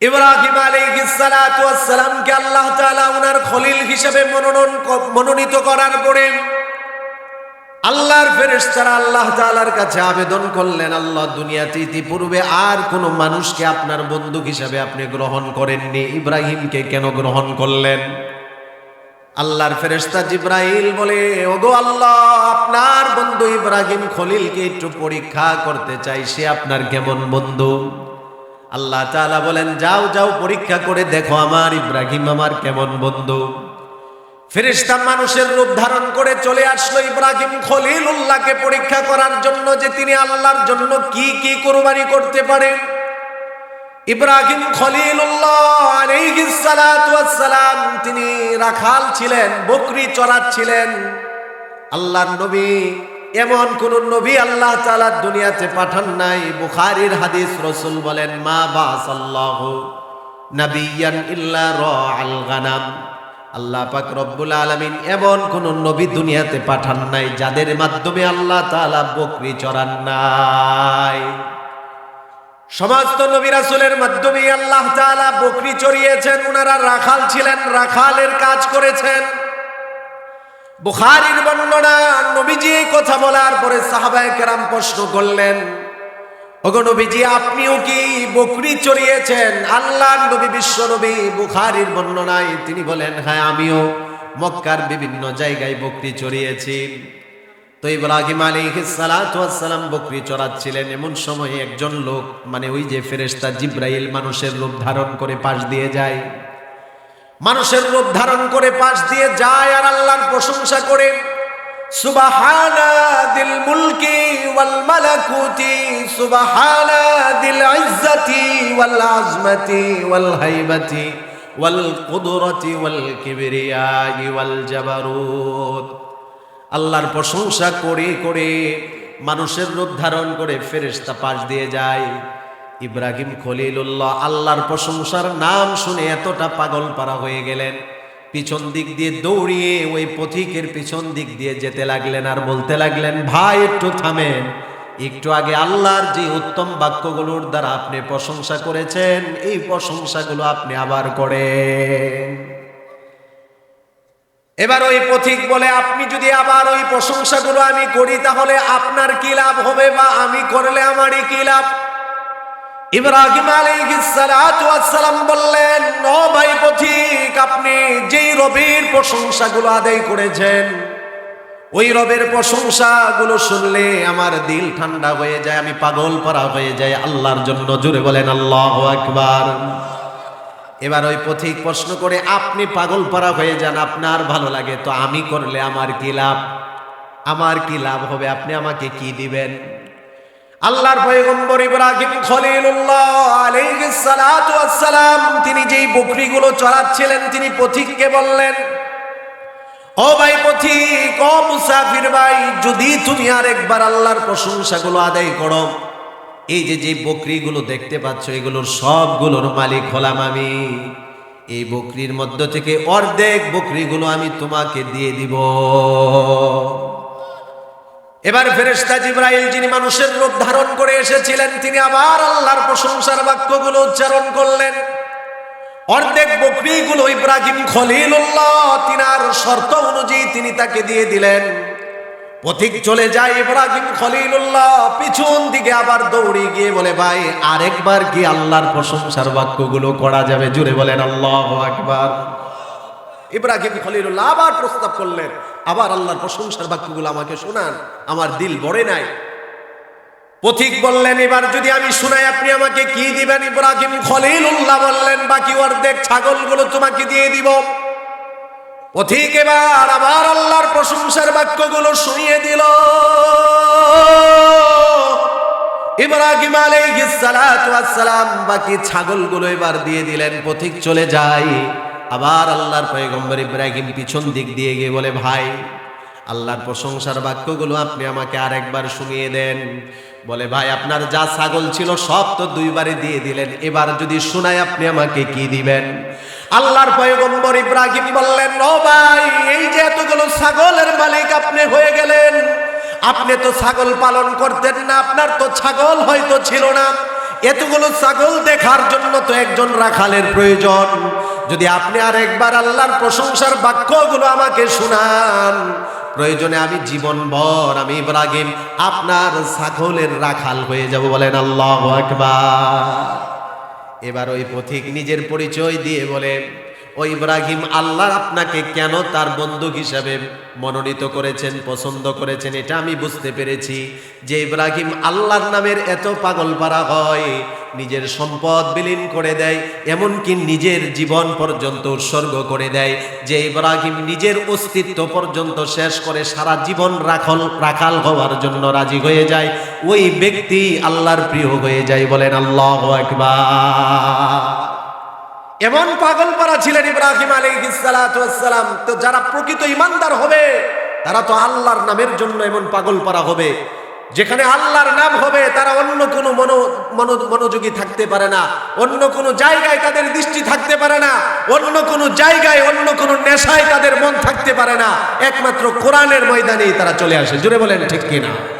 ইব্রাহিম আলাইহিসসালামকে আল্লাহ তাআলা ওনার খলিল হিসেবে মনোনয়ন মনোনীত করার পরে আল্লাহর ফেরেশতারা আল্লাহ তাআলার কাছে আবেদন করলেন, আল্লাহ দুনিয়াতে ইতিপূর্বে আর কোনো মানুষকে আপনার বন্ধু হিসাবে আপনি গ্রহণ করেননি। ইব্রাহিমকে কেন গ্রহণ করলেন? আল্লাহর ফেরেশতা জিব্রাইল বলে, ওগো আল্লাহ, আপনার বন্ধু ইব্রাহিম খলিলকে একটু পরীক্ষা করতে চাই, সে আপনার কেমন বন্ধু? আল্লাহ তাআলা বলেন, যাও যাও, পরীক্ষা করে দেখো আমার ইব্রাহিম আমার কেমন বন্ধু। ফেরেশতা মানুষের রূপ ধারণ করে চলে আসলো ইব্রাহিম খলিল উল্লাহকে পরীক্ষা করার জন্য যে তিনি আল্লাহর জন্য কি কি কোরবানি করতে পারেন। ইব্রাহিম ওয়াস তিনি রাখাল ছিলেন, বকরি চড়াচ্ছিলেন। আল্লাহর নবী এমন কোন নবী আল্লাহ তাআলা দুনিয়াতে পাঠান নাই। বুখারীর হাদিস রসুল বলেন, মা বাসাল্লাহু নাবিয়ান ইল্লা রাআল গানাম। আল্লাহ পাক রব্বুল আলামিন এমন কোন নবী দুনিয়াতে পাঠান নাই, যাদের মাধ্যমে আল্লাহ তাআলা বকরি চড়ান নাই। সমস্ত নবী রাসূলের মাধ্যমে আল্লাহ তাআলা বকরি চড়িয়েছেন ওনারা রাখাল ছিলেন, রাখালের কাজ করেছেন। বুখারীর বর্ণনা, নবীজি কথা বলার পরে সাহাবায়ে কেরাম প্রশ্ন করলেন নবীজি, আপনিও কি বকরি চড়িয়েছেন? আল্লাহ নবী বিশ্ব নবী বুখারীর বর্ণনায় তিনি বলেন হ্যাঁ আমিও মক্কার বিভিন্ন জায়গায় বকরি চড়িয়েছি। তো ইব্রাহিম সালাম বকরি চড়াচ্ছিলেন। এমন সময়ে একজন লোক মানে ওই যে ফেরেশতা জিব্রাইল মানুষের রূপ ধারণ করে পাশ দিয়ে যায়। মানুষের রূপ ধারণ করে পাশ দিয়ে যায় আর আল্লাহর প্রশংসা করে। সুবাহানা দিল সুবাহানা দিল আজমতি কুদরতি আল্লাহর প্রশংসা করে করে মানুষের রূপ ধারণ করে ফেরেশতা পাশ দিয়ে যায়। ইব্রাহিম খলিলুল্লাহ আল্লাহর প্রশংসার নাম শুনে এতটা পাগল পারা হয়ে গেলেন। পিছন দিক দিয়ে দৌড়িয়ে ওই পথিকের পিছন দিক দিয়ে যেতে লাগলেন আর বলতে লাগলেন, ভাই, একটু থামেন। একটু আগে আল্লাহর যে উত্তম বাক্যগুলোর দ্বারা আপনি প্রশংসা করেছেন, এই প্রশংসাগুলো আপনি আবার করেন। এবার ওই পথিক বলে, আপনি যদি আবার ওই প্রশংসাগুলো আমি করি, তাহলে আপনার কি লাভ হবে বা আমি করলে আমারই কি লাভ? ইব্রাহিম সালাম বললেন, ও ভাই পথিক, আপনি যেই রবের প্রশংসাগুলো আদায় করেছেন, ওই রবের প্রশংসাগুলো শুনলে আমার দিল ঠান্ডা হয়ে যায়, আমি পাগল পরা হয়ে যায় আল্লাহর জন্য জুড়ে বলেন, আল্লাহ একবার এবার ওই পথিক প্রশ্ন করে, আপনি পাগল পারা হয়ে যান, আপনার ভালো লাগে তো আমি করলে আমার কি লাভ? আমার কি লাভ হবে? আপনি আমাকে কি দিবেন? আল্লাহর পয়গম্বর ইব্রাহিম খলিলুল্লাহ আলাইহিস সালাতু ওয়াস সালাম তিনি যেই বকরিগুলো চড়াচ্ছিলেন, তিনি পথিককে বললেন, ও ভাই পথিক, ও মুসাফির ভাই, যদি তুমি আরেকবার আল্লাহর প্রশংসাগুলো আদায় করো, এই যে যে বকরিগুলো দেখতে পাচ্ছ, এগুলোর সবগুলোর মালিক হলাম আমি। এই বকরির মধ্য থেকে অর্ধেক বকরিগুলো আমি তোমাকে দিয়ে দিব। এবার ফেরেশতা জিব্রাইল যিনি মানুষের রূপ ধারণ করে এসেছিলেন, তিনি আবার আল্লাহর প্রশংসার বাক্যগুলো উচ্চারণ করলেন। অর্ধেক বকরিগুলো ইব্রাহিম খলিলুল্লাহ তিনার শর্ত অনুযায়ী তিনি তাকে দিয়ে দিলেন। পথিক চলে যায় ইব্রাহিম খলিলুল্লাহ, পিছন দিকে আবার দৌড়ে গিয়ে বলে, ভাই, আরেকবার কি আল্লাহর প্রশংসার বাক্যগুলো করা যাবে। জুড়ে বলেন, আল্লাহ আকবার। ইব্রাহিম খলিলুল্লাহ আবার প্রস্তাব করলেন, আবার আল্লাহর প্রশংসার বাক্যগুলো আমাকে শোনান, আমার দিল বড়ে নাই। পথিক বললেন, এবার যদি আমি শুনাই, আপনি আমাকে কি দিবেন? ইব্রাহিম খলিলুল্লাহ বললেন, বাকি অর্ধেক ছাগলগুলো তোমাকে দিয়ে দিব। পথিক এবার আবার আল্লাহর প্রশংসার বাক্যগুলো শুনিয়ে দিল। ইব্রাহিম আলাইহিস সালাম বাকি ছাগলগুলো এবার দিয়ে দিলেন, পথিক চলে যায়। আবার আল্লাহর পয়গম্বর ইব্রাহিম পিছন দিক দিয়ে গিয়ে বলে, ভাই, আল্লাহর প্রশংসার বাক্যগুলো আপনি আমাকে আরেকবার শুনিয়ে দেন। বলে, ভাই, আপনার যা ছাগল ছিল সব তো দুইবারে দিয়ে দিলেন। এবার যদি শোনায় আপনি আমাকে কি দিবেন? আল্লাহর পয়গম্বর ইব্রাহিম বললেন, ও ভাই, এই যে এতগুলো ছাগলের মালিক আপনি হয়ে গেলেন, আপনি তো ছাগল পালন করতেন না, আপনার তো ছাগল হয়তো ছিল না। এতগুলো ছাগল দেখার জন্য তো একজন রাখালের প্রয়োজন। যদি আপনি আর একবার আল্লাহর প্রশংসার বাক্যগুলো আমাকে শুনান, প্রয়োজনে আমি জীবনভর, আমি ইব্রাহিম আপনার ছাগলের রাখাল হয়ে যাব বলেন আল্লাহ একবার এবার ওই পথিক নিজের পরিচয় দিয়ে বলে ও ইব্রাহিম, আল্লাহ আপনাকে কেন তার বন্ধু হিসাবে মনোনীত করেছেন, পছন্দ করেছেন, এটা আমি বুঝতে পেরেছি। যে ইব্রাহিম আল্লাহর নামের এত পাগল পারা হয়, নিজের সম্পদ বিলীন করে দেয়, এমনকি নিজের জীবন পর্যন্ত উৎসর্গ করে দেয়। যে ইব্রাহিম নিজের অস্তিত্ব পর্যন্ত শেষ করে সারা জীবন রাখল, রাখাল হওয়ার জন্য রাজি হয়ে যায়, ওই ব্যক্তি আল্লাহর প্রিয় হয়ে যায় বলেন আল্লাহ একবার এমন পাগল পারা ছিলেন ইব্রাহিম আলাইহিসসালাম তো যারা প্রকৃত ইমানদার হবে, তারা তো আল্লাহর নামের জন্য এমন পাগল পারা হবে। যেখানে আল্লাহর নাম হবে, তারা অন্য কোনো মনো- মনোযোগী থাকতে পারে না। অন্য কোনো জায়গায় তাদের দৃষ্টি থাকতে পারে না। অন্য কোনো জায়গায় অন্য কোনো নেশায় তাদের মন থাকতে পারে না। একমাত্র কোরআনের ময়দানেই তারা চলে আসে। জুড়ে বলেন, ঠিক কিনা?